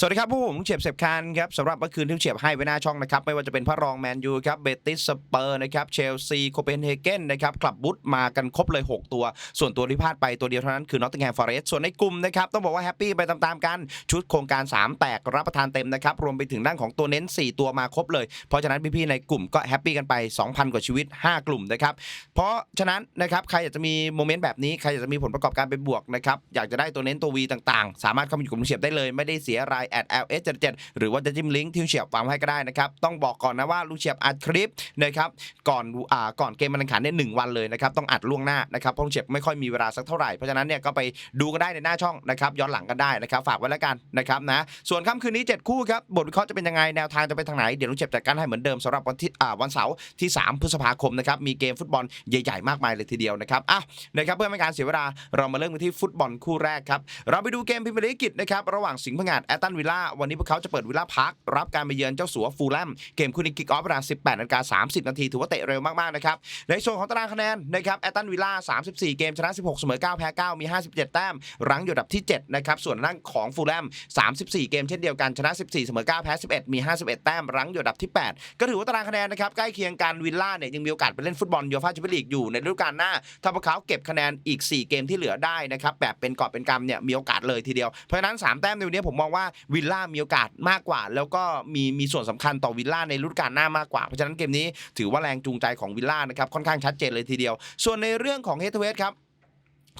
สวัสดีครับผู้ผมเฉียบเสพคานครับสำหรับเมื่อคืนที่เฉียบให้ไว้หน้าช่องนะครับ ไม่ว่าจะเป็นพระรองแมนยูครับเบติสสเปอร์นะครับเชลซีโคเปนเฮเกนนะครับคลับบุตมากันครบเลย 6 ตัว ส่วนตัวที่พลาดไปตัวเดียวเท่านั้นคือนอตติงแฮมฟอร์เรสส่วนในกลุ่มนะครับ ต้องบอกว่าแฮปปี้ไปตามๆกัน ชุดโครงการ 3 แตกรับประทานเต็มนะครับ รวมไปถึงด้านของตัวเน้น 4 ตัวมาครบเลย เพราะฉะนั้นพี่ๆในกลุ่มก็แฮปปี้กันไป 2,000 กว่าชีวิต 5 กลุ่มนะครับเพราะฉะนั้นนะครับใครอยากจะมีโมเมนต์แบบนี้ใครอยากจะมีผลประกอบการเป็นบวกนะครับอยากจะได้ตัวเน้นตัว V ต่างๆ สามารถเข้ามาอยู่กลุ่มเฉียบได้เลยไม่ได้เสียรายแอด LS 77หรือว่าจะจิ้มลิงก์ที่ลุงเฉียบวางไว้ให้ก็ได้นะครับต้องบอกก่อนนะว่าลุงเฉียบอัดคลิปนะครับก่อนอ่าก่อนเกมมันแข่งขันเนี่ยหนึ่งวันเลยนะครับต้องอัดล่วงหน้านะครับเพราะลุงเฉียบไม่ค่อยมีเวลาสักเท่าไหร่เพราะฉะนั้นเนี่ยก็ไปดูกันได้ในหน้าช่องนะครับย้อนหลังกันได้นะครับฝากไว้แล้วกันนะครับนะส่วนค่ำคืนนี้ 7 คู่ครับบทวิเคราะห์จะเป็นยังไงแนวทางจะไปทางไหนเดี๋ยวลุงเฉียบจัดการให้เหมือนเดิมสำหรับวันที่อ่าวันเสาร์ที่ 3 พฤษภาคมนะครับมีเกมฟุตบอลใหญ่ๆมากมายเลยทีเดียวนะครับอ้าวนะครับเพื่อไม่การเสียเวลาเรามาเริ่มกันที่ฟุตบอลคู่แรกครับเราไปดูเกมพรีเมียร์ลีกอังกฤษนะครับระหว่างสิงห์พงาดแอตตันวิลล่าวันนี้พวกเขาจะเปิดวิลล่าพาร์ครับการไปเยือนเจ้าสัวฟูลแลมเกมคู่นี้กิกออฟเวลา 18นาฬิกา30 นาทีถือว่าเตะเร็วมากๆนะครับในส่วนของตารางคะแนนนะครับแอตตันวิลล่า34 เกมชนะ 16 เสมอ 9 แพ้ 9 มี 57 แต้ม รั้งอยู่อันดับที่ 7 นะครับ ส่วนทางของฟูลแลม34 เกมเช่นเดียวกันชนะ 14 เสมอ 9 แพ้ 11 มี 51 แต้ม รั้งอยู่อันดับที่ 8 ก็ถือว่าตารางคะแนนนะครับใกล้เคียงกันวิลล่าเนี่ยยังมีโอกาสไปเล่นฟุตบอลยูฟ่าแชมเปี้ยนลีกอยู่ในฤดูกาลหน้า ถ้าพวกเขาเก็บคะแนนอีก 4 เกมที่เหลือได้นะครับแบบเป็นกอบเป็นกำเนี่ยมีโอกาสเลยทีเดียวเพราะฉะนั้น 3 แต้มในวันนี้ผมมองว่าวิลล่ามีโอกาสมากกว่า แล้วก็มีมีส่วนสำคัญต่อวิลล่าในฤดูกาลหน้ามากกว่า เพราะฉะนั้นเกมนี้ถือว่าแรงจูงใจของวิลล่านะครับค่อนข้างชัดเจนเลยทีเดียว ส่วนในเรื่องของเฮดเวสครับ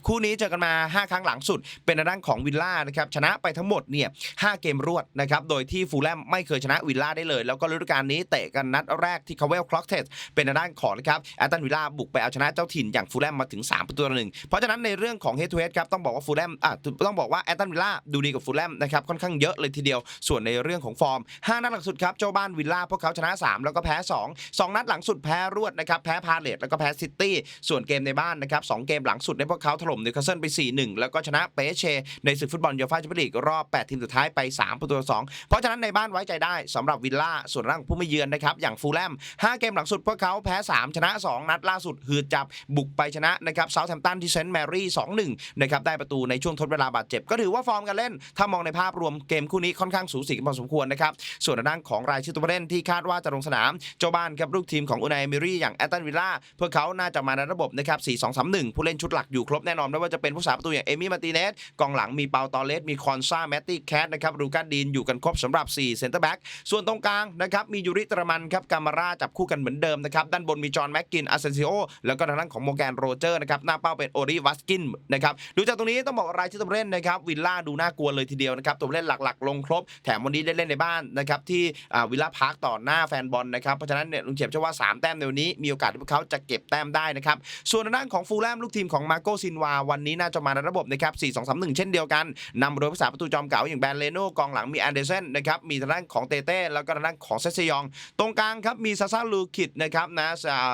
คู่นี้เจอกันมา 5 ครั้งหลังสุด เป็นทางด้านของวิลล่านะครับชนะไปทั้งหมดเนี่ย5เกมรวดนะครับโดยที่ฟูลแลมไม่เคยชนะวิลล่าได้เลย แล้วก็ฤดูกาลนี้เตะกันนัดแรกที่คาเวลคล็อกเทสเป็นทางด้านของนะครับแอตตันวิลล่าบุกไปเอาชนะเจ้าถิ่นอย่างฟูลแลมมาถึง3ประตูต่อหนึ่งเพราะฉะนั้นในเรื่องของเฮด o ูเฮดครับต้องบอกว่าฟูลแลมอะต้องบอกว่าแอตตันวิลล่าดูดีกว่าฟูลแลมนะครับค่อนข้างเยอะเลยทีเดียวส่วนในเรื่องของฟอร์ม5นัดหลังสุดครับเจ้าบ้านวิลล่าพวกเขาชนะ 3 แล้วก็แพ้ 2 2 นัดหลังสุดแพ้รวดนะครับแพ้พาเลตแล้วก็แพ้ซิตี้ส่วนเกมในบ้านนะครับสองเกมหลังสุดในพวกเขาล่มนิวคาสเซิลไป 4-1 แล้วก็ชนะเปเชในศึกฟุตบอลยูฟ่าแชมเปี้ยนลีกรอบ 8 ทีมสุดท้ายไป 3 ประตู2เพราะฉะนั้นในบ้านไว้ใจได้สำหรับวิลล่าส่วนร่างผู้ไม่เยือนนะครับอย่างฟูลแลม 5 เกมหลังสุดพวกเขาแพ้ 3 ชนะ 2 นัดล่าสุดหืดจับบุกไปชนะนะครับเซาท์แฮมป์ตันที่เซนต์แมรี่ 2-1 นะครับได้ประตูในช่วงทดเวลาบาดเจ็บ ก็ถือว่าฟอร์มการเล่น ถ้ามองในภาพรวมเกมคู่นี้ค่อนข้างสูสีกันพอสมควรนะครับส่วนทางด้านของรายชื่อตัวผู้เล่นที่คาดว่าจะลงสนามเจ้าบ้านครับลูกทีมของอุนายเมรี่อย่างแอตตันวิลล่าพวกเขาน่าจะมาในระบบนะครับ4-2-3-1ผู้เล่นชุดหลักอยู่ครบแน่นอนไม่ว่าจะเป็นผู้สาประตูอย่างเอมี่มาติเนสกองหลังมีเปาตอเลสมีคอนซาแมตตี้แคทนะครับรูการดีนอยู่กันครบสำหรับ4เซนเตอร์แบ็กส่วนตรงกลางนะครับมียูริตรมันครับกามาราจับคู่กันเหมือนเดิมนะครับด้านบนมีจอห์นแม็กกินอาเซนซิโอแล้วก็ทางด้านของโมแกนโรเจอร์นะครับหน้าเป้าเป็นโอริวัสกินนะครับดูจากตรงนี้ต้องบอกรายชื่อตัวเล่นนะครับวิลล่าดูน่ากลัวเลยทีเดียวนะครับตัวเล่นหลักๆ ลงครบ แถมวันนี้ได้เล่นในบ้านนะครับที่วิลล่าพาร์คต่อหน้าแฟนบอลนะครับเพราะฉะนั้นเนี่ยลุงเฉียบเชื่อว่า 3 แต้มในวันนี้มีโอกาสที่พวกเขาจะเก็บแต้มได้นะครับส่วนทางด้านของฟูลแลมลูกทีมของมาโกซินวาวันนี้น่าจะมาในระบบนะครับ4-2-3-1 เช่นเดียวกันนำโดยผู้สาประตูจอมเก่าอย่างแบรนเลโน่กองหลังมีแอนเดอร์เซนนะครับมีทางด้านของเตเต้แล้วก็ทางด้านของเซซยอง ตรงกลางครับมีซาซาลูคิดนะครับนะ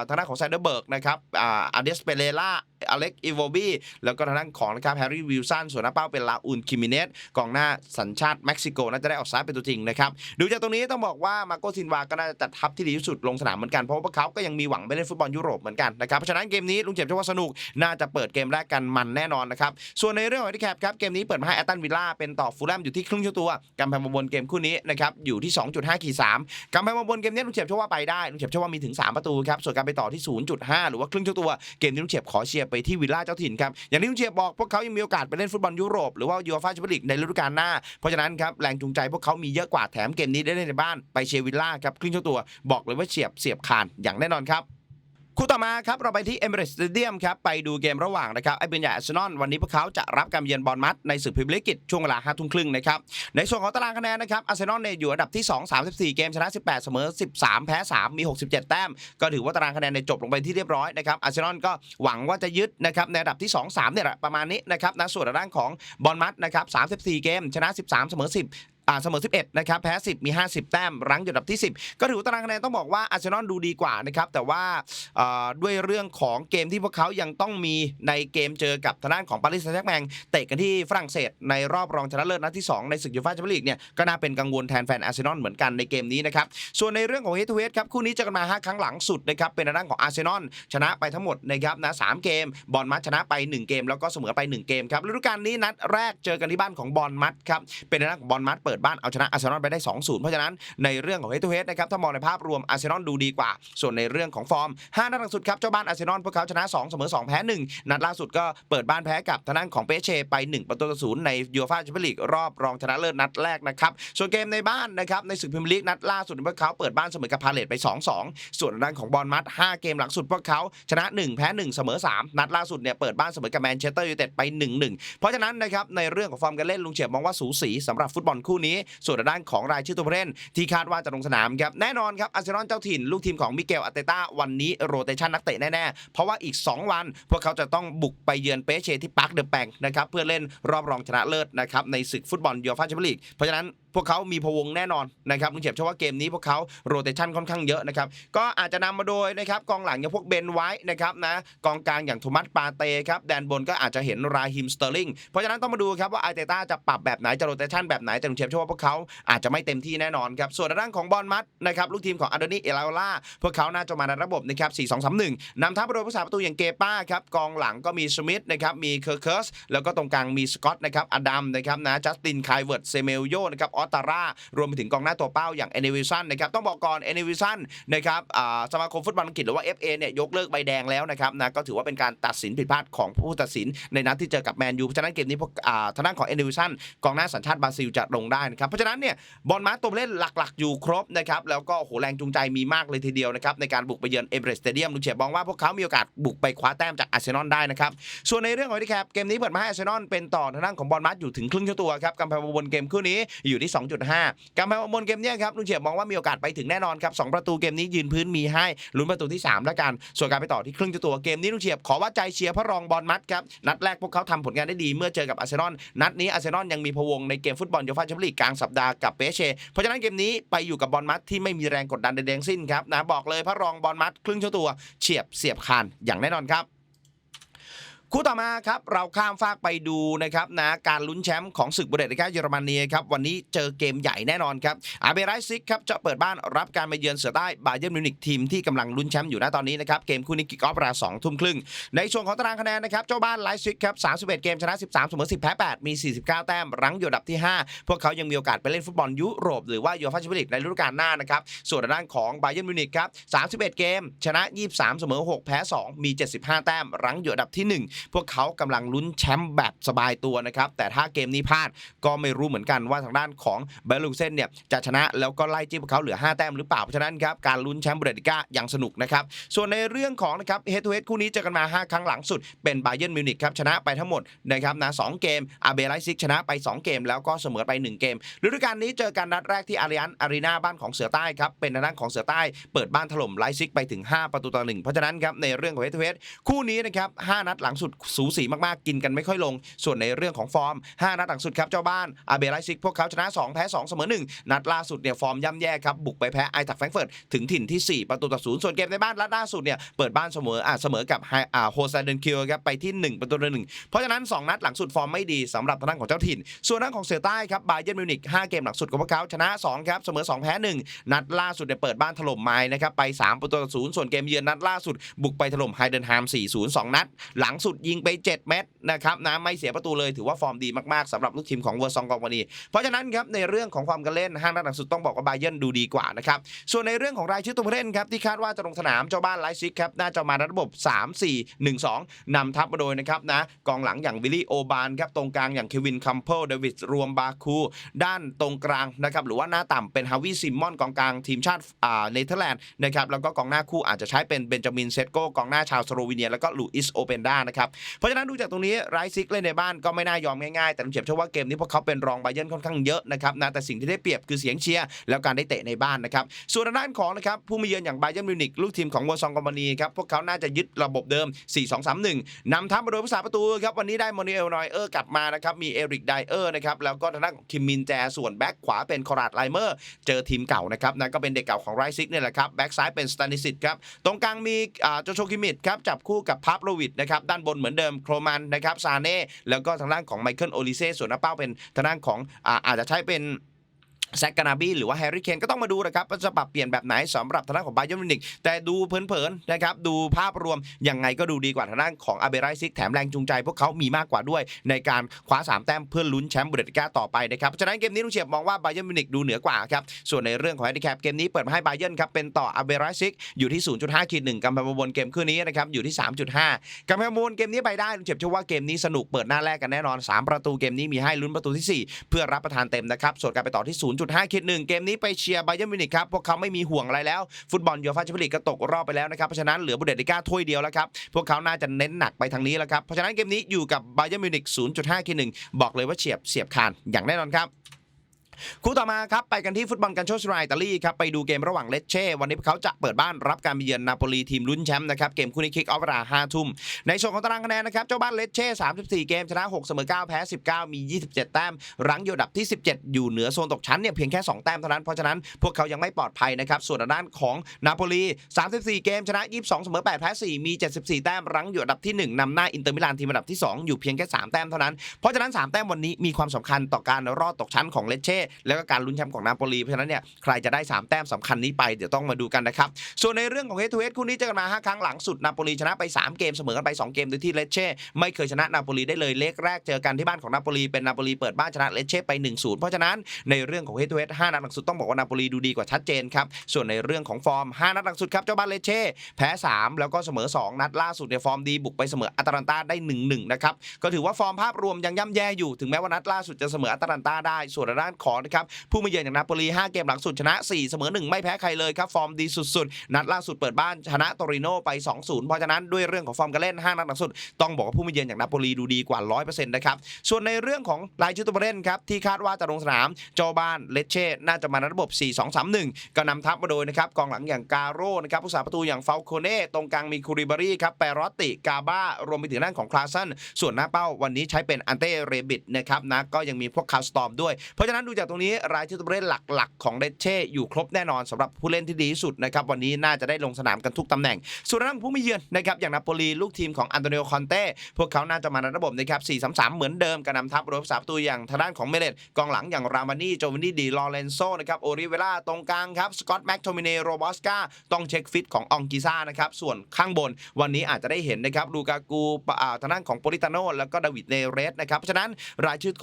ทางด้านของไซเดอร์เบิร์กนะครับอาเดสเปเรล่าอเล็กอีโวบี้แล้วก็ทางด้านของนะครับแฮร์รี่วิลสันส่วนหน้าเป้าเป็นลาอุนคิมิเนสกองหน้าสัญชาติเม็กซิโกน่าจะได้ออกซ้ายเป็นตัวจริงนะครับดูจากตรงนี้ต้องบอกว่ามาโกซินวาก็น่าจะจัดทัพที่ดีที่สุดลงสนามเหมือนกันเพราะว่าพวกเขาก็ยังมีหวังไปเล่นฟุตบอลยุโรปเหมือนกันนะครับเพราะฉะนั้นเกมนี้ลุงเจ็บเชื่อว่าสนุกน่าจะเปิดเกมแรกกันมันแน่นอนนะครับส่วนในเรื่องของที่แคปครับเกมนี้เปิดมาให้แอตตันวิลล่าเป็นต่อฟูลแลมอยู่ที่ครึ่งชั่วตัวกำแพงบนเกมคู่นี้นะครับอยู่ที่ 2.5ขีด3กำแพงบนเกมนี้ลุงเจ็บเชื่อว่าไปได้ลุงเจ็บเชื่อว่ามีถึง 3 ประตูครับส่วนการไปต่อที่ 0.5 หรือว่าครึ่งชั่วตัวเกมนี้ลุงเจ็บขอเชียร์ไปที่วิลล่าเจ้าถิ่นครับอย่างที่ลุงเชียร์บอกพวกเขายังมีโอกาสไปเล่นฟุตบอลยุโรปหรือว่ายูฟ่าแชมเปี้ยนลีกในฤดูกาลหน้า เพราะฉะนั้นครับแรงจูงใจพวกเขามีเยอะกว่าแถมเกมนี้ได้เล่นในบ้านไปเชียร์วิลล่าครับครึ่งชั่วตัวบอกเลยว่าเฉียบเสียบคานอย่างแน่นอนครับ คู่ต่อมาครับเราไปที่ Emirates Stadium ครับไปดูเกมระหว่างนะครับไอ้เบนใหญ่อาร์เซนอลวันนี้พวกเขาจะรับการเยือนบอลมัดในศึกพรีเมียร์ลีกช่วงเวลา5ทุ่มครึ่งนะครับในส่วนของตารางคะแนนนะครับอาร์เซนอลเนี่ยอยู่อันดับที่ 2 34 เกมชนะ 18 เสมอ 13 แพ้ 3 มี 67 แต้ม ก็ถือว่าตารางคะแนนในจบลงไปที่เรียบร้อยนะครับอาร์เซนอลก็หวังว่าจะยึดนะครับในอันดับที่ 2 3เนี่ยประมาณนี้นะครับนะส่วนด้านของบอลมัดนะครับ34 เกมชนะ 13 เสมอ 10 อ่าเสมอ 11 นะครับ แพ้ 10 มี 50 แต้ม รั้งอยู่อันดับที่ 10 ก็ถือว่าตารางคะแนนต้องบอกว่าอาร์เซนอลดูดีกว่านะครับ แต่ว่าด้วยเรื่องของเกมที่พวกเขายังต้องมีในเกมเจอกับทางด้านของปารีสแซงต์แชร์กแมงเตะกันที่ฝรั่งเศสในรอบรองชนะเลิศนัดที่ 2 ในศึกยูฟ่าแชมเปี้ยนลีกเนี่ย ก็น่าเป็นกังวลแทนแฟนอาร์เซนอลเหมือนกันในเกมนี้นะครับ ส่วนในเรื่องของเฮดทูเฮดครับ คู่นี้เจอกันมา 5 ครั้งหลังสุดนะครับ เป็นทางด้านของอาร์เซนอลชนะไปทั้งหมดนะครับนะสามเกม บอลมัดชนะไป 1 เกม แล้วก็เสมอไป 1 เกมครับฤดูกาลนี้นัดแรกเจอกันที่บ้านของบอลมัดครับเป็นทางด้านของบอลมัดเปิดปิดบ้านเอาชนะอาร์เซนอลไปได้ 2-0 เพราะฉะนั้นในเรื่องของ head to head นะครับถ้ามองในภาพรวมอาร์เซนอลดูดีกว่า ส่วนในเรื่องของฟอร์ม 5 นัดหลังสุดครับเจ้าบ้านอาร์เซนอลพวกเขาชนะ 2 เสมอ 2 แพ้ 1 นัดล่าสุดก็เปิดบ้านแพ้กับทางด้านของเปเชไป 1 ประตูต่อศูนย์ในยูฟ่าแชมเปี้ยนลีกรอบรองชนะเลิศนัดแรกนะครับส่วนเกมในบ้านนะครับในศึกพรีเมียร์ลีกนัดล่าสุดพวกเขาเปิดบ้านเสมอกับพาเลตไป 2-2 ส่วนด้านของบอลมัด5เกมหลังสุดพวกเขาชนะ 1 แพ้ 1 เสมอ 3 นัดล่าสุดเนี่ยเปิดบ้านเสมอกับแมนเชสเตอร์ยูไนเต็ดไป 1-1 เพราะฉะนั้นนะครับในเรื่องของฟอร์มการเล่นลุงเฉียบมองว่าสูสีสำหรับฟุตบอลคู่นี้ ส่วนด้านของรายชื่อตัวผู้เล่นที่คาดว่าจะลงสนามครับแน่นอนครับอาร์เซนอลเจ้าถิ่นลูกทีมของมิเกลอาเตต้าวันนี้โรเตชันนักเตะแน่ๆ เพราะว่าอีก 2 วัน พวกเขาจะต้องบุกไปเยือนเปเชที่ปาร์คเดอะแปงนะครับเพื่อเล่นรอบรองชนะเลิศนะครับในศึกฟุตบอลยูฟ่าแชมเปี้ยนลีกเพราะฉะนั้นพวกเขามีพวงแน่นอนนะครับลุงเฉียบเชื่อว่าเกมนี้พวกเขาโรเตชันค่อนข้างเยอะนะครับก็อาจจะนำมาโดยนะครับกองหลังอย่างพวกเบนไว้นะครับนะกองกลางอย่างโทมัสปาเต้ครับแดนบนก็อาจจะเห็นราฮิมสเตอร์ลิงเพราะฉะนั้นต้องมาดูครับว่าอาร์เตต้าจะปรับแบบไหนจะโรเตชันแบบไหนแต่ลุงเฉียบชื่อว่าพวกเขาอาจจะไม่เต็มที่แน่นอนครับส่วนทางด้านของบอลมัดนะครับลูกทีมของอันโดนีเอลาล่าพวกเขาน่าจะมาในระบบนะครับ4-2-3-1นำทัพโดยผู้สาประตูอย่างเกป้าครับกองหลังก็มีสมิธนะครับมีเคอร์เคิร์สแล้วก็ตรงกลางมีสกอตนะครับอดัมนะครับนะจัสตินไคเวิร์ดเซเมลโยนะครับออตตาร่ารวมไปถึงกองหน้าตัวเป้าอย่างเอเนวิสันนะครับต้องบอกก่อนเอเนวิสันนะครับสมาคมฟุตบอลอังกฤษหรือว่า FA เนี่ยยกเลิกใบแดงแล้วนะครับนะก็ถือว่าเป็นการตัดสินผิดพลาดของผู้ตัดสินในนัดที่เจอกับแมนยูเพราะฉะนั้นเกมนี้พวกทางด้านของเอเนวิสันกองหน้าสัญชาติบราซิลจะลงได้นะครับเพราะฉะนั้นเนี่ยบอลมาตัวเล่นหลักๆ อยู่ครบนะครับแล้วก็โหแรงจูงใจมีมากเลยทีเดียวนะครับในการบุกไปเยือนเอเบรสเตเดียมลุงเฉียบมองว่าพวกเขามีโอกาสบุกไปคว้าแต้มจากอาร์เซนอลได้นะครับส่วนในเรื่องของที่แคปเกมนี้เปิดมาให้อาร์เซนอลเป็นต่อทางด้านของบอลมัดอยู่ถึงครึ่งชั่วตัวครับกำแพงบนเกมคู่นี้อยู่ที่ 2.5กำแพงบนเกมเนี้ยครับลุงเฉียบมองว่ามีโอกาสไปถึงแน่นอนครับสองประตูเกมนี้ยืนพื้นมีให้ลุ้นประตูที่3แล้วกัน ส่วนการไปต่อที่ครึ่งชั่วตัวเกมนี้ลุงเฉียบขอว่าใจเชียร์พระรองบอลมัดครับนัดแรกพวกเขาทำผลงานได้ดีเมื่อเจอกับอาร์เซนอลนัดนี้อาร์เซนอลยังมีพวงในเกมฟุตบอลยูฟ่าแชมเปี้ยนลีกกลางสัปดาห์กับเปเช เพราะฉะนั้นเกมนี้ไปอยู่กับบอลมัดที่ไม่มีแรงกดดันใดๆสิ้นครับนะบอกเลยพระรองบอลมัดครึ่งชั่วตัวเฉียบเสียบคานอย่างแน่นอนครับ คู่ต่อมาครับเราข้ามฟากไปดูนะครับนะการลุ้นแชมป์ของศึกบุเดสลิก้าเยอรมนีครับวันนี้เจอเกมใหญ่แน่นอนครับอาเบไรซิกครับจะเปิดบ้านรับการมาเยือนเสือใต้บาเยิร์นมิวนิกทีมที่กำลังลุ้นแชมป์อยู่ณตอนนี้นะครับเกมคู่นี้กิกออฟเวลาสองทุ่มครึ่งในช่วงของตารางคะแนนนะครับเจ้าบ้านไลซิกครับ31เกมชนะ13เสมอ10แพ้8มี49แต้มรั้งอยู่อันดับที่5พวกเขายังมีโอกาสไปเล่นฟุตบอลยุโรปหรือว่ายูฟ่าแชมเปี้ยนลีกในฤดูกาลหน้านะครับส่วนด้านของบาเยิร์นมิวนิกครับ31เกมชนะ23เสมอ6แพ้2มี75แต้มรั้งอยู่อันดับที่1พวกเขากำลังลุ้นแชมป์แบบสบายตัวนะครับแต่ถ้าเกมนี้พลาดก็ไม่รู้เหมือนกันว่าทางด้านของเบลูเซนเนี่ยจะชนะแล้วก็ไล่จิ้มพวกเขาเหลือ 5 แต้มหรือเปล่าเพราะฉะนั้นครับการลุ้นแชมป์เบูเดสลิก้ายังสนุกนะครับส่วนในเรื่องของนะครับเฮดทูเฮดคู่นี้เจอกันมา 5 ครั้งหลังสุดเป็นไบเยิร์นมิวนิกครับชนะไปทั้งหมดนะครับนะสองเกมอาเบไลซิกชนะไป 2 เกม แล้วก็เสมอไป 1 เกมฤดูกาลนี้เจอกันนัดแรกที่อาริอันอารีนาบ้านของเสือใต้ครับเป็นทางด้านของเสือใต้เปิดบ้านถล่มไลซิกไปถึง 5 ประตูต่อหนึ่งเพราะฉะนั้นครับในเรื่องของเฮดทูเฮดคู่นี้นะครับ5นัดหลังสุดสูสีมากๆ กินกันไม่ค่อยลง ส่วนในเรื่องของฟอร์ม 5 นัดหลังสุดครับเจ้าบ้านอาเบไลซิกพวกเขาชนะ 2 แพ้ 2 เสมอ 1 นัดล่าสุดเนี่ยฟอร์มย่ำแย่ครับบุกไปแพ้ไอทักแฟรงเฟิร์ตถึงถิ่นที่ 4 ประตูต่อศูนย์ส่วนเกมในบ้านนัดล่าสุดเนี่ยเปิดบ้านเสมออ่าเสมอกับไฮอ่าโฮซาเดนคิวครับไปที่ 1 ประตูต่อหนึ่งเพราะฉะนั้น 2 นัดหลังสุดฟอร์มไม่ดีสำหรับทางด้านของเจ้าถิ่น ส่วนทางของเสือใต้ครับบาเยิร์นมิวนิก5เกมหลังสุดของพวกเขาชนะ2ครับเสมอ2แพ้1นัดล่าสุดเนี่ยเปิดบ้านถล่มไม้นะครับไป 3 ประตูต่อศูนย์ส่วนเกมเยือนนัดล่าสุดบุกไปถล่มไฮเดนฮาม4-0 2นัด หลังสุดยิงไป 7 เม็ดนะครับนะไม่เสียประตูเลยถือว่าฟอร์มดีมากๆสำหรับลูกทีมของเวอร์ซองกองวานีเพราะฉะนั้นครับในเรื่องของความการเล่นห้านัดหลังสุดต้องบอกว่าบาเยิร์นดูดีกว่านะครับส่วนในเรื่องของรายชื่อตัวผู้เล่นครับที่คาดว่าจะลงสนามเจ้าบ้านไลซิกครับน่าจะมาในระบบ 3 4 1 2นำทัพมาโดยนะครับนะกองหลังอย่างวิลลี่โอบานครับตรงกลางอย่างเควินคัมเพิลเดวิดรวมบาคูด้านตรงกลางนะครับหรือว่าหน้าต่ำเป็นฮาวิซิมมอนกองกลางทีมชาติเนเธอร์แลนด์นะครับแล้วก็กองหน้าคู่อาจจะใช้เป็นเบนจามินเซตโกกองหน้าชาวสโลวีเนียแล้วก็ลูอิสโอเปนดานะครับเพราะฉะนั้นดูจากตรงนี้ไรซิกเล่นในบ้านก็ไม่น่ายอมง่ายๆ แต่ผมเชื่อว่าเกมนี้พวกเขาเป็นรองไบเยนค่อนข้างเยอะนะครับนะแต่สิ่งที่ได้เปรียบคือเสียงเชียร์แล้วการได้เตะในบ้านนะครับส่วนด้านของนะครับผู้มาเยือนอย่างไบเยนมิวนิกลูกทีมของวอร์ซองกอมบานีครับพวกเขาน่าจะยึดระบบเดิม 4-2-3-1นำทัพมาโดยผู้สาประตูครับวันนี้ได้มอนิเอลนอยเออร์กลับมานะครับมีเอริกไดเออร์นะครับแล้วก็ทางด้านคิมมินแจส่วนแบ็คขวาเป็นคอราดไลเมอร์เจอทีมเก่านะครับนะก็เป็นเด็กเก่าของไรซิกเนี่ยแหละครับแบ็กซ้ายเป็นสตานิสิตครับตรงกลางมีอ่าโจโชคิมิดครับจับคู่กับพับโลวิดนะครับด้านบนนเหมือนเดิมโครมันนะครับซาเน่แล้วก็ทางด้านของไมเคิลโอลิเซ่ส่วนหน้าเป้าเป็นทางด้านของอาจจะใช้เป็น แซกกานาบีหรือว่าแฮร์รี่เคนก็ต้องมาดูนะครับว่าจะปรับเปลี่ยนแบบไหนสำหรับทางด้านของไบเยอร์มิวนิกแต่ดูเผินๆนะครับดูภาพรวมยังไงก็ดูดีกว่าทางด้านของอาเบไรซิกแถมแรงจูงใจ พวกเขามีมากกว่าด้วย ในการคว้า 3 แต้มเพื่อลุ้นแชมป์บุเดสลิก้าต่อไปนะครับเพราะฉะนั้นเกมนี้ลุงเฉียบมองว่าไบเยอร์มิวนิกดูเหนือกว่าครับส่วนในเรื่องของแฮนดิแคปเกมนี้เปิดมาให้ไบเยอร์ครับเป็นต่ออาเบไรซิกอยู่ที่ 0.5ขีดหนึ่งกำแพงบนเกมคู่นี้นะครับอยู่ที่ 3.5กำแพงบนเกมนี้ไปได้ลุงเฉียบเชื่อว่าเกมนี้สนุกเปิดหน้าแรกกันแน่นอนสามประตูเกมนี้มีให้ลุ้นประตูที่สี่เพื่อรับประทานเต็มนะครับส่วนการไปต่อที่0.5เขตหนึ่งเกมนี้ไปเชียร์ไบเยร์มิวนิกครับพวกเขาไม่มีห่วงอะไรแล้ว ฟุตบอลยูฟ่าแชมเปี้ยนลีกก็ตกรอบไปแล้วนะครับเพราะฉะนั้นเหลือบุเดสลิก้าถ้วยเดียวแล้วครับพวกเขาน่าจะเน้นหนักไปทางนี้แล้วครับเพราะฉะนั้นเกมนี้อยู่กับไบเยร์มิวนิก0.5เขตหนึ่งบอกเลยว่าเฉียบเสียบคานอย่างแน่นอนครับ คู่ต่อมาครับไปกันที่ฟุตบอลกันโชสไรอิตาลีครับไปดูเกมระหว่างเลเช่วันนี้พวกเขาจะเปิดบ้านรับการเยือนนาโปลีทีมลุ้นแชมป์นะครับเกมคู่นี้คิกออฟเวลา5ทุ่มในส่วนของตารางคะแนนนะครับเจ้าบ้านเลเช่34 เกมชนะ6เสมอ9แพ้19 มี 27 แต้ม รั้งอยู่ดับที่ 17 อยู่เหนือโซนตกชั้นเนี่ยเพียงแค่ 2 แต้มเท่านั้นเพราะฉะนั้นพวกเขายังไม่ปลอดภัยนะครับส่วนด้านของนาโปลี34 เกมชนะ 22 เสมอ8แพ้4มี 74 แต้มรั้งอยู่อันดับที่ 1นำหน้าอินเตอร์มิลานทีมอันดับที่ 2 อยู่เพียงแค่ 3 แต้มเท่านั้นเพราะฉะนั้น 3 แต้มวันนี้มีความสำคัญต่อการรอดตกชั้นของเลเช่แล้วก็การลุ้นแชมป์ของนาโปลีเพราะฉะนั้นเนี่ยใครจะได้ 3 แต้มสำคัญนี้ไปเดี๋ยวต้องมาดูกันนะครับส่วนในเรื่องของเฮทูเฮดคู่นี้เจอกันมา 5 ครั้งหลังสุดนาโปลีชนะไป 3 เกมเสมอกันไป 2 เกมโดยที่เลเช่ไม่เคยชนะนาโปลีได้เลยเลกแรกเจอกันที่บ้านของนาโปลีเป็นนาโปลีเปิดบ้านชนะเลเช่ไป 1-0 เพราะฉะนั้นในเรื่องของเฮทูเฮด5นัดหลังสุดต้องบอกว่านาโปลีดูดีกว่าชัดเจนครับส่วนในเรื่องของฟอร์ม 5 นัดหลังสุดครับเจ้าบ้านเลเช่แพ้ 3 แล้วก็เสมอ 2 นัดล่าสุดเนี่ยฟอร์มดีบุกไปเสมออัตแลนตาได้ 1-1 นะครับก็ถือว่าฟอร์มภาพรวมยังย่ำแย่อยู่ถึงแม้ว่านัดล่าสุดจะเสมออัตแลนตาได้ส่วนด้านของนะครับผู้มาเยือนอย่างนาโปลี5เกมหลังสุดชนะ 4 เสมอ 1 ไม่แพ้ใครเลยครับ ฟอร์มดีสุดๆ นัดล่าสุดเปิดบ้านชนะโตริโนไป 2-0 เพราะฉะนั้นด้วยเรื่องของฟอร์มการเล่น 5 นัดหลังสุด ต้องบอกว่าผู้มาเยือนอย่างนาโปลีดูดีกว่า 100%นะครับส่วนในเรื่องของรายชื่อตัวผู้เล่นครับที่คาดว่าจะลงสนามเจ้าบ้านเลเช่น่าจะมาในระบบ 4-2-3-1 ก็นำทัพมาโดยนะครับกองหลังอย่างกาโร่นะครับผู้สาประตูอย่างเฟลโคเน่ตรงกลางมีคูริบารีครับแปรอตติกาบ้ารวมไปถึงด้านของคลาสันส่วนหน้าเป้าวันนี้ใช้เป็นอันเต้เรบิดนะครับนะก็ยังมีพวกคาสตอมด้วยเพราะฉะนั้นดูจากตรงนี้รายชื่อตัวเล่นหลักๆ ของเลเช่อยู่ครบแน่นอนสำหรับผู้เล่นที่ดีที่สุดนะครับวันนี้น่าจะได้ลงสนามกันทุกตำแหน่ง ส่วนด้านผู้มาเยือนนะครับอย่างนาโปลีลูกทีมของอันโตนิโอคอนเต้พวกเขาน่าจะมาในระบบนะครับ4-3-3 เหมือนเดิมการนำทัพโดยผู้สาประตูอย่างทางด้านของเมเลตกองหลังอย่างรามานี่โจวินี่ดีลอเรนโซนะครับโอริเวล่าตรงกลางครับสกอตแม็กโทมิเนโรบอสกาต้องเช็คฟิตขององกิซ่านะครับส่วนข้างบนวันนี้อาจจะได้เห็นนะครับลูกากูทางด้านของโปลิตาโนแล้วก็ดาวิดเนเรสนะครับเพราะฉะนั้นรายชื่อ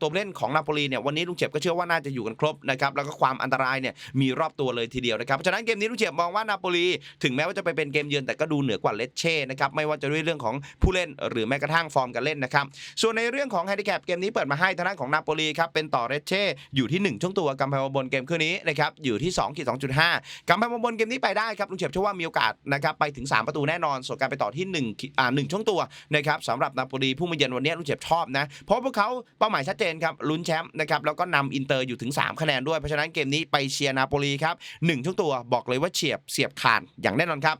ตัวเล่นของนาโปลีเนี่ยวันนี้ลุงเจ็บก็เชื่อว่าน่าจะอยู่กันครบนะครับแล้วก็ความอันตรายเนี่ยมีรอบตัวเลยทีเดียวนะครับเพราะฉะนั้นเกมนี้ลุงเจ็บมองว่านาโปลีถึงแม้ว่าจะไปเป็นเกมเยือนแต่ก็ดูเหนือกว่าเลเช่นะครับไม่ว่าจะด้วยเรื่องของผู้เล่นหรือแม้กระทั่งฟอร์มการเล่นนะครับส่วนในเรื่องของแฮนดิแคปเกมนี้เปิดมาให้ทางด้านของนาโปลีครับเป็นต่อเลเช่อยู่ที่ 1 ช่วงตัวกำแพงบนเกมคืนนี้นะครับอยู่ที่2ขีด2.5กำแพงบนเกมนี้ไปได้ครับลุงเฉียบเชื่อว่ามีโอกาสนะครับไปถึง 3 ประตูแน่นอน ส่วนการไปต่อที่1อ่า1ช่วงตัวนะครับสำหรับนาโปลีผู้มาเยือนวันนี้ลุงเฉียบชอบนะเพราะพวกเขาเป้าหมายชัดเจนครับลุ้นแชมป์นะครับแล้วก็นำอินเตอร์อยู่ถึง 3 คะแนนด้วย เพราะฉะนั้นเกมนี้ไปเชียร์นาโปลีครับหนึ่งช่วงตัวบอกเลยว่าเฉียบเสียบขาดอย่างแน่นอนครับ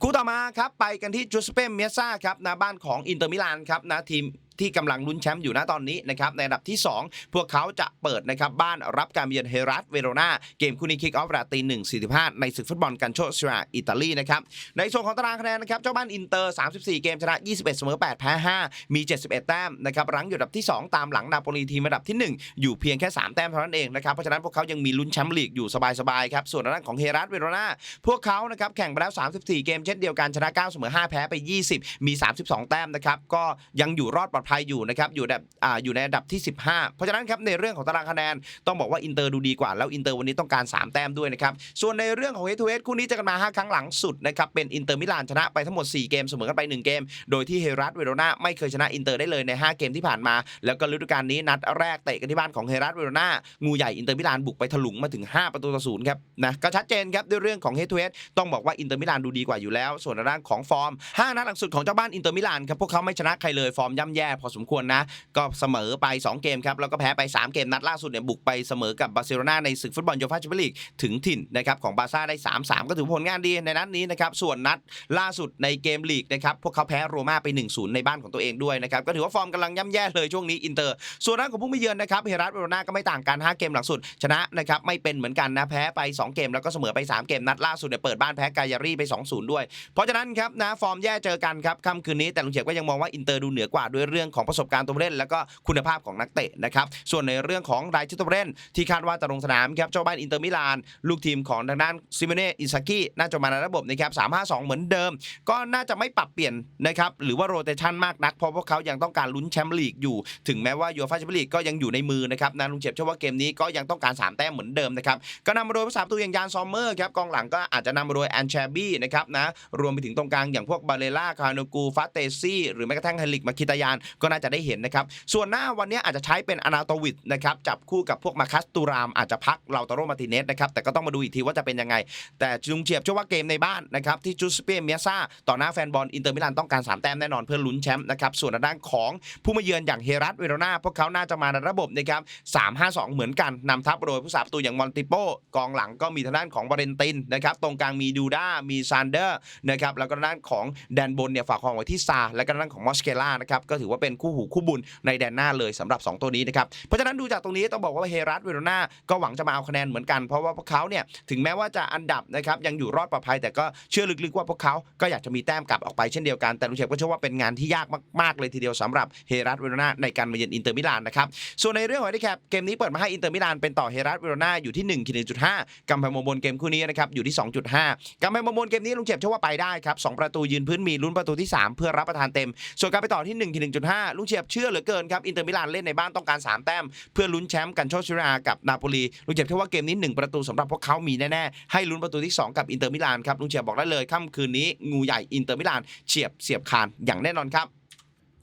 คู่ต่อมาครับไปกันที่จูสเปมเมียซ่าครับนะบ้านของอินเตอร์มิลานครับนะทีม ที่กำลังลุ้นแชมป์อยู่ณตอนนี้นะครับในอันดับที่ 2 พวกเขาจะเปิดนะครับบ้านรับการเยือนเฮรัสเวโรนาเกมคู่นี้คิกออฟเวลาตีหนึ่งสี่สิบห้าในศึกฟุตบอลกันโชสราอิตาลีนะครับในส่วนของตารางคะแนนนะครับเจ้าบ้านอินเตอร์ 34 เกมชนะ 21 เสมอ 8 แพ้ 5 มี 71 แต้มนะครับรั้งอยู่อันดับที่ 2 ตามหลังนาโปลีทีมอันดับที่ 1 อยู่เพียงแค่ 3 แต้มเท่านั้นเองนะครับเพราะฉะนั้นพวกเขายังมีลุ้นแชมป์ลีกอยู่สบายๆครับส่วนด้านของเฮรัสเวโรนาพวกเขานะครับแข่งไปแล้ว 34 เกมเช่นเดียวกันชนะ 9 เสมอ 5 แพ้ไป 20 มี 32 แต้มนะครับก็ยังอยู่รอดปลอดภัยอยู่นะครับอยู่แบบอ่าอยู่ในอันดับที่ 15 เพราะฉะนั้นครับในเรื่องของตารางคะแนนต้องบอกว่าอินเตอร์ดูดีกว่าแล้วอินเตอร์วันนี้ต้องการ 3 แต้มด้วยนะครับส่วนในเรื่องของเฮทูเฮคู่นี้เจะกันมา 5 ครั้งหลังสุดนะครับเป็นอินเตอร์มิลานชนะไปทั้งหมด 4 เกมเสมอกันไป 1 เกม โดยที่เฮรัสเวโรนาไม่เคยชนะอินเตอร์ได้เลยใน 5 เกมที่ผ่านมา แล้วก็ฤดูกาลนี้นัดแรกเตะกันที่บ้านของเฮรัสเวโรนางูใหญ่อินเตอร์มิลานบุกไปถลุงมาถึง 5 ประตูต่อศูนย์ครับนะก็ชัดเจนครับด้วยเรื่องของเฮทูเฮต้องบอกว่าอินเตอร์มิลานดูดีกว่าอยู่แล้ว ส่วนในด้านของฟอร์ม5นัดหลังสุดของเจ้าบ้านอินเตอร์มิลานครับพวกเขาไม่ชนะใครเลยฟอร์มย่ำแย่พอสมควรนะ ก็เสมอไป 2 เกมครับ แล้วก็แพ้ไป 3 เกมนัดล่าสุดเนี่ยบุกไปเสมอกับบาร์เซโลนาในศึกฟุตบอลยูฟ่าแชมเปี้ยนลีกถึงถิ่นนะครับของบาซ่าได้ 3-3 ก็ถือผลงานดีในนัดนี้นะครับส่วนนัดล่าสุดในเกมลีกนะครับพวกเขาแพ้โรม่าไป 1-0 ในบ้านของตัวเองด้วยนะครับก็ถือว่าฟอร์มกำลังย่ำแย่เลยช่วงนี้อินเตอร์ ส่วนด้านของผู้มาเยือนนะครับเฮรัสเวโรนาก็ไม่ต่างกัน 5 เกมหลังสุด ชนะนะครับไม่เป็นเหมือนกันนะแพ้ไป 2 เกมแล้วก็เสมอไป 3 เกมนัดล่าสุดเนี่ยเปิดบ้านแพ้กายารีไป 2-0 ด้วย เพราะฉะนั้นครับนะฟอร์มแย่เจอกันครับค่ำคืนนี้แต่ลุงเฉียบก็ยังมองว่าอินเตอร์ดูเหนือกว่าด้วยเรื่องรื่องของประสบการณ์ตัวผู้เล่น แล้วก็คุณภาพของนักเตะนะครับส่วนในเรื่องของรายชื่อตัวผู้เล่น ที่คาดว่าจะลงสนามครับเจ้าบ้านอินเตอร์มิลานลูกทีมของทางด้านซิเมเน่อิซากิน่าจะมาในระบบนะครับ352 เหมือนเดิม ก็น่าจะไม่ปรับเปลี่ยนนะครับหรือว่าโรเตชันมากนักเพราะพวกเขายังต้องการลุ้นแชมป์ลีกอยู่ ถึงแม้ว่ายูฟ่าแชมเปี้ยนลีกก็ยังอยู่ในมือนะครับนาลุงเจ็บเชื่อว่าเกมนี้ก็ยังต้องการ3แต้มเหมือนเดิมนะครับก็นำมาโดยผู้สาประตูอย่างยานซอมเมอร์ครับกองหลังก็อาจจะนำมาโดยแอนแชบี้นะครับนะรวมไปถึงตรงกลางอย่างพวกบาเลล่าคาโนกูฟาเตซี่หรือแม้กระทั่งเฮลิกมาคิตายานก็น่าจะได้เห็นนะครับ ส่วนหน้าวันนี้อาจจะใช้เป็นอนาโตวิดนะครับจับคู่กับพวกมาคัสตูรามอาจจะพักเราตโรมาติเนสนะครับแต่ก็ต้องมาดูอีกทีว่าจะเป็นยังไง แต่จุงเฉียบเชื่อว่าเกมในบ้านนะครับที่จูสเปียเมียซ่าต่อหน้าแฟนบอลอินเตอร์มิลานต้องการ3แต้มแน่นอนเพื่อลุ้นแชมป์นะครับส่วนด้านของผู้มาเยือนอย่างเฮรัสเวโรนาพวกเขาน่าจะมาในระบบนะครับ3-5-2 เหมือนกันนำทัพโดยผู้สาประตูอย่างมอนติโปกองหลังก็มีทางด้านของวาเรนตินนะครับตรงกลางมีดูด้ามีซานเดอร์นะครับแล้วก็ทางด้านของแดนบนเนี่ยฝากความไว้ที่ซาและก็ด้านของมอสเคล่านะครับก็ถือว่าเป็นคู่หูคู่บุญในแดนหน้าเลยสำหรับ 2 ตัวนี้นะครับ เพราะฉะนั้นดูจากตรงนี้ต้องบอกว่าเฮรัสเวโรนาก็หวังจะมาเอาคะแนนเหมือนกันเพราะว่าพวกเขาเนี่ยถึงแม้ว่าจะอันดับนะครับยังอยู่รอดปลอดภัยแต่ก็เชื่อลึกๆว่าพวกเขาก็อยากจะมีแต้มกลับออกไปเช่นเดียวกันแต่ลุงเชฟก็เชื่อว่าเป็นงานที่ยากมากๆเลยทีเดียวสำหรับเฮรัสเวโรนาในการมาเยือนอินเตอร์มิลานนะครับส่วนในเรื่องของที่แคปเกมนี้เปิดมาให้อินเตอร์มิลานเป็นต่อเฮรัสเวโรนาอยู่ที่1ขีด1.5กำแพงมงบนเกมคู่นี้นะครับอยู่ที่ 2.5กำแพงมงบนเกมนี้ลุงเจ็บเชื่อว่าไปได้ครับสประตูยืนพื้นมีลุ้นประตูที่ 3 เพื่อรับประทานเต็ม ส่วนการไปต่อที่1ขีด1.5ลุงเฉียบเชื่อเหลือเกินครับ อินเตอร์มิลานเล่นในบ้านต้องการ 3 แต้ม เพื่อลุ้นแชมป์กันโชชิรากับนาโปลีลุงเฉียบเชื่อว่าเกมนี้ 1 ประตูสำหรับพวกเขามีแน่ๆให้ลุ้นประตูที่ 2 กับอินเตอร์มิลานครับลุงเฉียบบอกได้เลยค่ำคืนนี้งูใหญ่อินเตอร์มิลานเฉียบเสียบคานอย่างแน่นอนครับ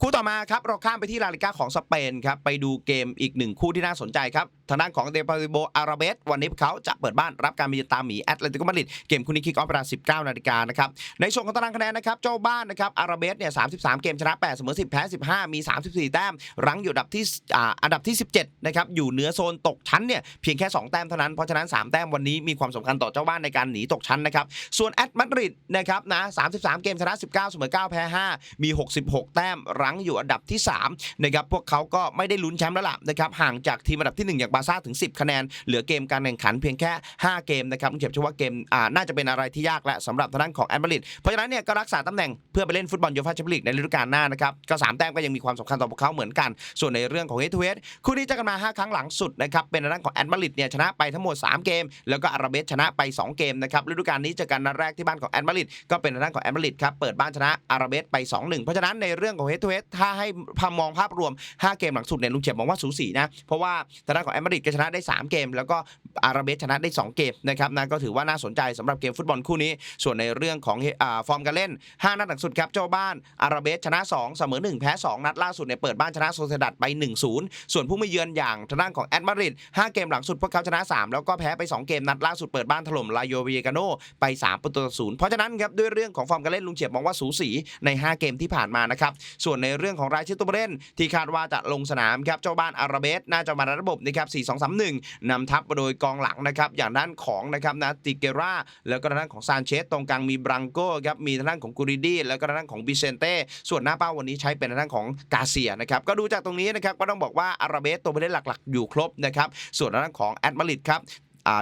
คู่ต่อมาครับเราข้ามไปที่ลาลิก้าของสเปนครับไปดูเกมอีกหนึ่งคู่ที่น่าสนใจครับทางด้านของเดปาริโบอาราเบสวันนี้เขาจะเปิดบ้านรับการมาเยือนตามหมีแอตเลติโกมาดริดเกมคู่นี้คิกออฟเวลา19นาฬิกานะครับในส่วนของตารางคะแนนนะครับเจ้าบ้านนะครับอาราเบสเนี่ย33 เกมชนะ8เสมอ10 แพ้ 15 มี 34 แต้ม รั้งอยู่อันดับที่อ่าอันดับที่ 17นะครับอยู่เหนือโซนตกชั้นเนี่ยเพียงแค่ 2 แต้มเท่านั้นเพราะฉะนั้น 3 แต้มวันนี้มีความสำคัญต่อเจ้าบ้านในการหนีตกชั้นนะครับส่วนแอตมาดริดนะครับนะ33 เกมชนะ 19เสมอ9แพ้ 5 มี 66 แต้มรงอยู่อันดับที่3นะครับพวกเขาก็ไม่ได้ลุ้นแชมป์แล้วล่ะนะครับห่างจากทีมอันดับทีหนึ่1 อย่างบาซ่าถึง 10 คะแนน เหลือเกมการแข่งขันเพียงแค่ 5 เกมนะครับลุงเจ็บเชื่อว่าเกมอ่าน่าจะเป็นอะไรที่ยากและสำหรับทางด้านของแอตมาดริดเพราะฉะนั้นเนี่ยก็รักษาตำแหน่งเพื่อไปเล่นฟุตบอลยูฟ่าแชมเปี้ยนลีกในฤดูกาลหน้านะครับก็3แต้มก็ยังมีความสำคัญต่อพวกเขาเหมือนกัน ส่วนในเรื่องของเฮทเฮดคู่นี้เจะกันมา 5 ครั้งหลังสุดนะครับเป็นทางด้านของแอตมาริดเนี่ยชนะไปทั้งหมด 3 เกม แล้วก็อาราเบสชนะไป 2 เกมนะครับฤดูกาลนี้เจอกันนัดแรกที่บ้านของแอตมาริดก็เป็นทางด้านของแอตมาริดครับเปิดบ้านชนะอาราเบสไป 2-1 เพราะฉะนั้นในเรื่องของเฮทเฮดถ้าให้พามองภาพรวม 5 เกมหลังสุดเนี่ยลุงเฉียบมองว่าสูสีนะเพราะว่าทางด้านของแอตมาดริดก็ชนะได้ 3 เกม แล้วก็อาราเบสชนะได้ 2 เกมนะครับนะก็ถือว่าน่าสนใจสำหรับเกมฟุตบอลคู่นี้ ส่วนในเรื่องของอฟอร์มการเล่น 5 นัดหลังสุดครับเจ้าบ้านอาราเบสชนะ 2 เสมอ 1 แพ้ 2 นัดล่าสุดเนี่ยเปิดบ้านชนะโซเซดัดไป 1-0 ส่วนผู้มาเยือนอย่างทางด้านของแอตมาริด5เกมหลังสุดพวกเขาชนะ 3 แล้วก็แพ้ไป 2 เกมนัดล่าสุดเปิดบ้านถล่มลาโยเวียกาโนไป 3 ประตูต่อศูนย์เพราะฉะนั้นครับด้วยเรื่องของฟอร์มการเล่นลุงเฉียบมองว่าสูสีใน 5 เกมที่ผ่านมานะครับส่วนในเรื่องของรายชื่อตัวเล่น ที่คาดว่าจะลงสนามครับเจ้าบ้านอาราเบสน่าจะมาในระบบนะครับ4-2-3-1นำทัพโดยกองหลังนะครับอย่างด้านของนะครับนาติเกราแล้วก็ด้านของซานเชสตรงกลางมีบรังโกครับมีด้านของกูริดีแล้วก็ด้านของบิเซนเต้ส่วนหน้าเป้าวันนี้ใช้เป็นด้านของกาเซียนะครับก็ดูจากตรงนี้นะครับก็ต้องบอกว่าอาราเบสตัวผู้เล่นหลักๆ อยู่ครบนะครับส่วนด้านของแอตมาริดครับ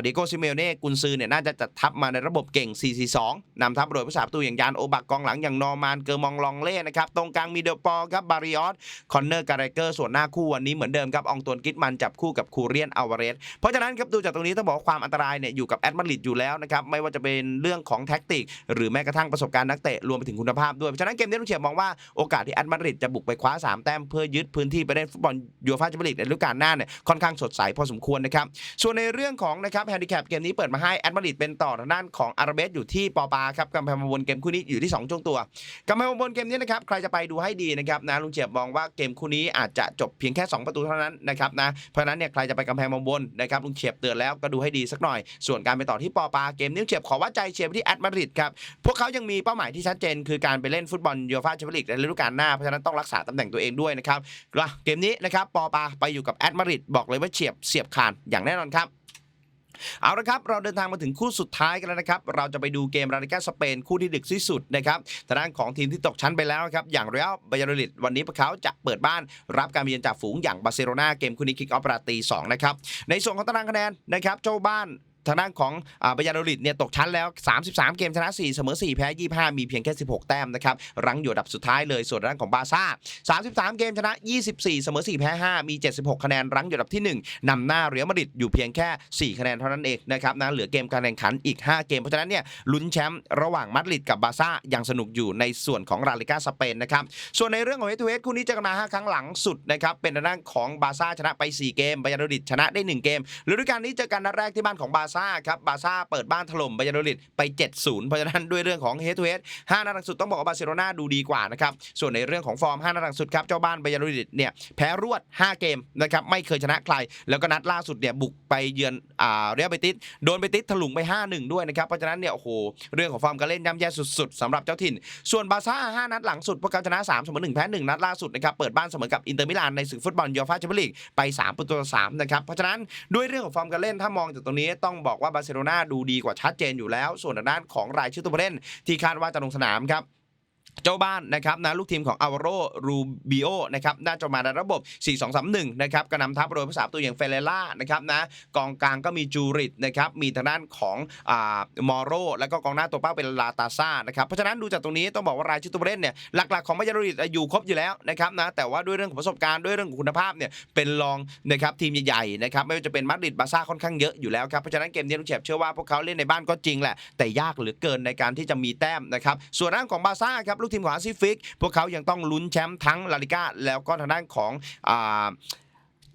เดโกซิเมลเน่กุนซือเนี่ยน่าจะจัดทัพมาในระบบเก่ง 4-4-2 นำทัพโดยผู้สาประตูอย่างยานโอบักกองหลังอย่างนอร์มานเกอร์มองลองเล่นะครับ ตรงกลางมีเดอปอลครับบาริออสคอนเนอร์การ์เกอร์ส่วนหน้าคู่วันนี้เหมือนเดิมครับองตวนกิตมันจับคู่กับคูเรียนอัลวาเรส เพราะฉะนั้นครับดูจากตรงนี้ต้องบอกความอันตรายเนี่ยอยู่กับแอดมาริดอยู่แล้วนะครับไม่ว่าจะเป็นเรื่องของแท็กติก หรือแม้กระทั่งประสบการณ์นักเตะรวมไปถึงคุณภาพด้วยเพราะฉะนั้นเกมนี้ลุงเฉียบมองว่าโอกาสที่แอดมาริดจะบุกไปคว้าสามแต้มเพื่อยึดพื้นที่ไปเล่นฟุตบอลยูฟ่าแชมเปี้ยนลีกในฤดูกาลหน้าเนี่ยค่อนข้างสดใสพอสมควรนะครับส่วนในเรื่องของนะครับแฮนดิแคปเกมนี้เปิดมาให้แอดมาริดเป็นต่อทางด้านของอาราเบสอยู่ที่ปอปาครับกำแพงบนเกมคู่นี้อยู่ที่2ช่วงตัวกำแพงบนเกมนี้นะครับใครจะไปดูให้ดีนะครับนะลุงเฉียบมองว่าเกมคู่นี้อาจจะจบเพียงแค่ 2 ประตูเท่านั้นนะครับนะเพราะนั้นเนี่ยใครจะไปกำแพงบนนะครับลุงเฉียบเตือนแล้วก็ดูให้ดีสักหน่อย ส่วนการไปต่อที่ปอปาเกมนี้ลุงเฉียบขอว่าใจเชียร์ที่แอดมาริดครับพวกเขายังมีเป้าหมายที่ชัดเจน คือการไปเล่นฟุตบอลยูฟ่าแชมเปี้ยนลีกในฤดูกาลหน้าเพราะฉะนั้นต้องรักษาตำแหน่งตัวเองด้วยนะครับเกมนี้นะครับปอปาไปอยู่กับแอดมาริดบอกเลยว่าเฉียบเสียบคานอย่างแน่นอนครับ เอาละครับ เราเดินทางมาถึงคู่สุดท้ายกันแล้วนะครับ เราจะไปดูเกมราลิกาสเปนคู่ที่ดึกที่สุดนะครับทางด้านของทีมที่ตกชั้นไปแล้วครับ อย่างเรอัลบายาโดลิดวันนี้พวกเขาจะเปิดบ้านรับการมาเยือนจากฝูงอย่างบาร์เซโลนาเกมคู่นี้คิกออฟราตีสองนะครับ ในส่วนของตารางคะแนนนะครับเจ้าบ้าน ทางด้านของบายาโดลิดเนี่ยตกชั้นแล้ว 33 เกมชนะ 4 เสมอ 4 แพ้ 25 มีเพียงแค่ 16 แต้มนะครับรั้งอยู่ดับสุดท้ายเลยส่วนด้านของบาร์ซ่า 33 เกมชนะ 24 เสมอ 4 แพ้ 5 มี 76 คะแนนรั้งอยู่ดับที่ 1นำหน้าเรอัลมาดริดอยู่เพียงแค่ 4 คะแนนเท่านั้นเองนะครับนะเหลือเกมการแข่งขันอีก 5 เกมเพราะฉะนั้นเนี่ยลุ้นแชมป์ระหว่างมาดริดกับบาร์ซ่ายังสนุกอยู่ในส่วนของลาลิก้าสเปนนะครับส่วนในเรื่องของเฮทูเฮดคู่นี้เจอกันมา 5 ครั้งหลังสุดนะครับเป็นด้านของบาซ่าชนะไป 4 เกมบายาโดลิดชนะได้ 1 เกมฤดูกาลนี้เจอกันนัดแรกที่บ้านของบาร์ซ่าครับบาร์ซ่าเปิดบ้านถล่มบายาโดลิดไป 7-0 เพราะฉะนั้นด้วยเรื่องของเฮดทูเฮด5นัดหลังสุดต้องบอกว่าบาร์เซโลนาดูดีกว่านะครับส่วนในเรื่องของฟอร์ม5นัดหลังสุดครับเจ้าบ้านบายาโดลิดเนี่ยแพ้รวด 5 เกมนะครับไม่เคยชนะใคร แล้วก็นัดล่าสุดเนี่ยบุกไปเยือนอ่าเรียลเบติสโดนเบติสถลุงไป 5-1 ด้วยนะครับเพราะฉะนั้นเนี่ยโอ้โหเรื่องของฟอร์มการเล่นย่ำแย่สุดๆสำหรับเจ้าถิ่น ส่วนบาร์ซ่า5นัดหลังสุดพวกเขาชนะ3เสมอ1แพ้1นัดล่าสุดนะครับเปิดบ้านเสมอกับอินเตอร์มิลานในศึกฟุตบอลยูฟ่าแชมเปี้ยนลีกไป3ประตูต่อ3นะครับเพราะฉะนั้นด้วยเรื่องของฟอร์มการเล่นถ้ามองจากตรงนี้ต้องบอกว่าบาร์เซโลนาดูดีกว่าชัดเจนอยู่แล้ว ส่วนทางด้านของรายชื่อตัวผู้เล่นที่คาดว่าจะลงสนามครับ เจ้าบ้านนะครับนะลูกทีมของอ l v โรรูบิโอนะครับน่าจะมาในระบบ 4-2-3-1 นะครับก็นำทัพโดยภาษาตัวอย่างเฟเรล่านะครับนะกองกลางก็มีจูริตนะครับมีทางด้านของอ่ามอโรแล้วก็กองหน้าตัวเป้าเป็นลาตาซ่านะครับเพราะฉะนั้นดูจากตรงนี้ต้องบอกว่ารายชื่อตัวเล่นเนี่ยหลักๆของมาจาริดอยู่ครบอยู่แล้วนะครับนะแต่ว่าด้วยเรื่องของประสบการณ์ด้วยเรื่องของคุณภาพเนี่ยเป็นรองนะครับทีมใหญ่ๆนะครับไม่ว่าจะเป็นมาดริดบาซ่าค่อนข้างเยอะอยู่แล้วครับเพราะฉะนั้นเกมนี้ลุงเฉบเชื่อว่าพวกเขาเล่นในบ้านก็จริงแหละแต่ยากเหลือเกินในการที่จะมีแต้มนะครับส่วนด้านของบาซ่าครับลูกทีมของอาซิฟิก พวกเขายังต้องลุ้นแชมป์ทั้งลาลิก้าแล้วก็ทางด้านของอ่า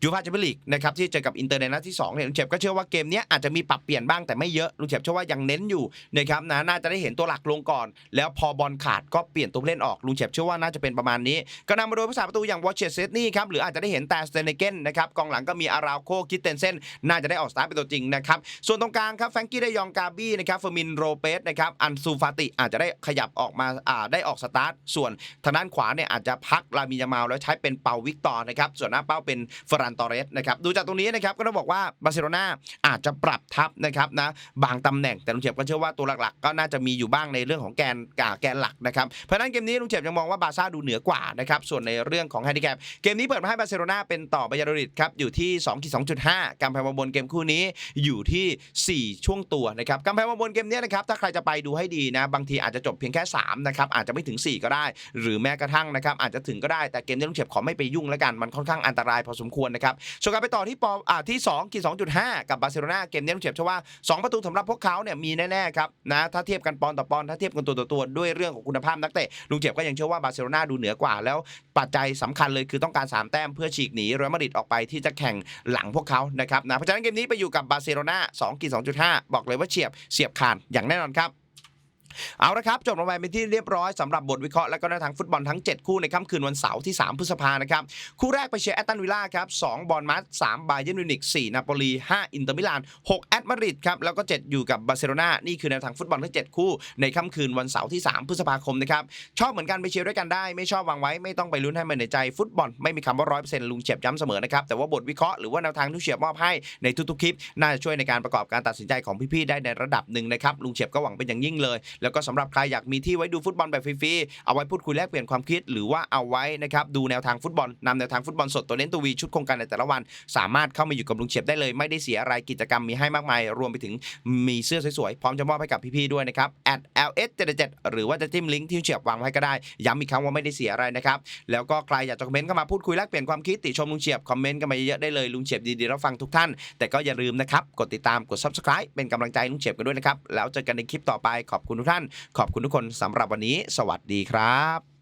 ยูฟาแชมเปี้ยนลีกนะครับที่เจอกับอินเตอร์ในนัดที่2เนี่ยลุงเฉบก็เชื่อว่าเกมนี้อาจจะมีปรับเปลี่ยนบ้างแต่ไม่เยอะลุงเฉบเชื่อว่ายังเน้นอยู่นะครับนะน่าจะได้เห็นตัวหลักลงก่อน แล้วพอบอลขาดก็เปลี่ยนตัวเล่นออกลุงเฉบเชื่อว่าน่าจะเป็นประมาณนี้ ก็นำมาโดยผู้สาประตูอย่างวอชเชสเซตนี่ครับหรืออาจจะได้เห็นแต่สเตเนเกนนะครับกองหลังก็มีอาราวโคคิดเตนเซนน่าจะได้ออกสตาร์ทเป็นตัวจริงนะครับส่วนตรงกลางครับแฟรงกี้ได้ยองกาบี้นะครับเฟอร์มินโรเปสนะครับอันซูฟาติอาจจะได้ขยับออกมาอ่าได้ออกสตาร์ทส่วนทางด้านขวาเนี่ยอาจจะพักลามิยามาแล้วใช้เป็นเปาวิกตอร์นะครับส่วนหน้าเป้าเป็นฟรานตอเรสนะครับดูจากตรงนี้นะครับก็ต้องบอกว่าบาร์เซโลนาอาจจะปรับทับนะครับนะบางตำแหน่งแต่ลุงเจ็บก็เชื่อว่าตัวหลักๆ ก็น่าจะมีอยู่บ้างในเรื่องของแกนกาแกนหลักนะครับเพราะนั้นเกมนี้ลุงเจ็บยังมองว่าบาร์ซ่าดูเหนือกว่านะครับส่วนในเรื่องของแฮนดิแคปเกมนี้เปิดมาให้บาร์เซโลนาเป็นต่อบายาโดริดครับอยู่ที่2ขีด2.5กำแพงมาบนเกมคู่นี้อยู่ที่ 4 ช่วงตัวนะครับกำแพงมาบนเกมนี้นะครับถ้าใครจะไปดูให้ดีนะบางทีอาจจะจบเพียงแค่3นะครับอาจจะไม่ถึง 4 ก็ได้ หรือแม้กระทั่งนะครับอาจจะถึงก็ได้แต่เกมนี้ลุงเจ็บขอไม่ไปยุ่งแล้วกันมันค่อนข้างอันตรายพอสมควรนะครับส่วนการไปต่อที่ปออ่าที่2ขีด2.5 กับบาร์เซโลนาเกมนี้ลุงเจ็บเชื่อว่า 2 ประตูสำหรับพวกเขาเนี่ยมีแน่ๆครับนะถ้าเทียบกันปอนต่อปอนถ้าเทียบกันตัวต่อตัวด้วยเรื่องของคุณภาพนักเตะลุงเจ็บก็ยังเชื่อว่าบาร์เซโลนาดูเหนือกว่า แล้วปัจจัยสำคัญเลยคือต้องการ 3 แต้มเพื่อฉีกหนีเรอัลมาดริดออกไปที่จะแข่งหลังพวกเขานะครับนะเพราะฉะนั้นเกมนี้ไปอยู่กับบาร์เซโลนา2กี2.5 บอกเลยว่าเฉียบเสียบคานอย่างแน่นอนครับ เอาละครับจบลงไปเป็นที่เรียบร้อยสำหรับบทวิเคราะห์และก็แนวทางฟุตบอลทั้ง 7 คู่ในค่ำคืนวันเสาร์ที่ 3 พฤษภานะครับ คู่แรกไปเชียร์แอตตันวิลล่าครับ2บอลมัส3บาเยร์นมิวนิก4นาโปลี5อินเตอร์มิลาน6แอตมาดริดครับแล้วก็ 7 อยู่กับบาร์เซโลนานี่คือแนวทางฟุตบอลทั้ง 7 คู่ในค่ำคืนวันเสาร์ที่ 3 พฤษภาคมนะครับชอบเหมือนกันไปเชียร์ด้วยกันได้ ไม่ชอบวางไว้ไม่ต้องไปลุ้นให้มันในใจฟุตบอลไม่มีคำว่าร้อยเปอร์เซ็นต์ลุงเฉียบย้ำเสมอนะครับแต่ว่าบทวิเคราะห์หรือว่าแนวทางที่เฉียบมอบให้ในทุกๆคลิปน่าจะช่วยในการประกอบการตัดสินใจของพี่ๆได้ในระดับหนึ่งนะครับลุงเฉียบก็หวังเป็นอย่างยิ่งเลยแล้วก็สำหรับใครอยากมีที่ไว้ดูฟุตบอลแบบฟรีๆเอาไว้พูดคุยแลกเปลี่ยนความคิดหรือว่าเอาไว้นะครับดูแนวทางฟุตบอลนำแนวทางฟุตบอลสดตัวเน้นตัววีชุดโครงการในแต่ละวัน สามารถเข้ามาอยู่กับลุงเฉียบได้เลย ไม่ได้เสียอะไรกิจกรรมมีให้มากมาย รวมไปถึงมีเสื้อสวยๆพร้อมจะมอบให้กับพี่ๆด้วยนะครับ at ls 77หรือว่าจะจิ้มลิงก์ที่ลุงเฉียบวางไว้ก็ได้ย้ำอีกครั้งว่าไม่ได้เสียอะไรนะครับแล้วก็ใครอยากจะคอมเมนต์เข้ามาพูดคุยแลกเปลี่ยนความคิดติชมลุงเฉียบคอมเมนต์กันมาเยอะๆได้เลยลุงเฉียบดีๆรับฟังทุกท่าน แต่ก็อย่าลืมนะครับกดติดตามกด subscribe เป็นกำลังใจลุงเฉียบกันด้วยนะครับแล้วเจอกันในคลิปต่อไปขอบคุณทุกท่าน ขอบคุณทุกคนสำหรับวันนี้ สวัสดีครับ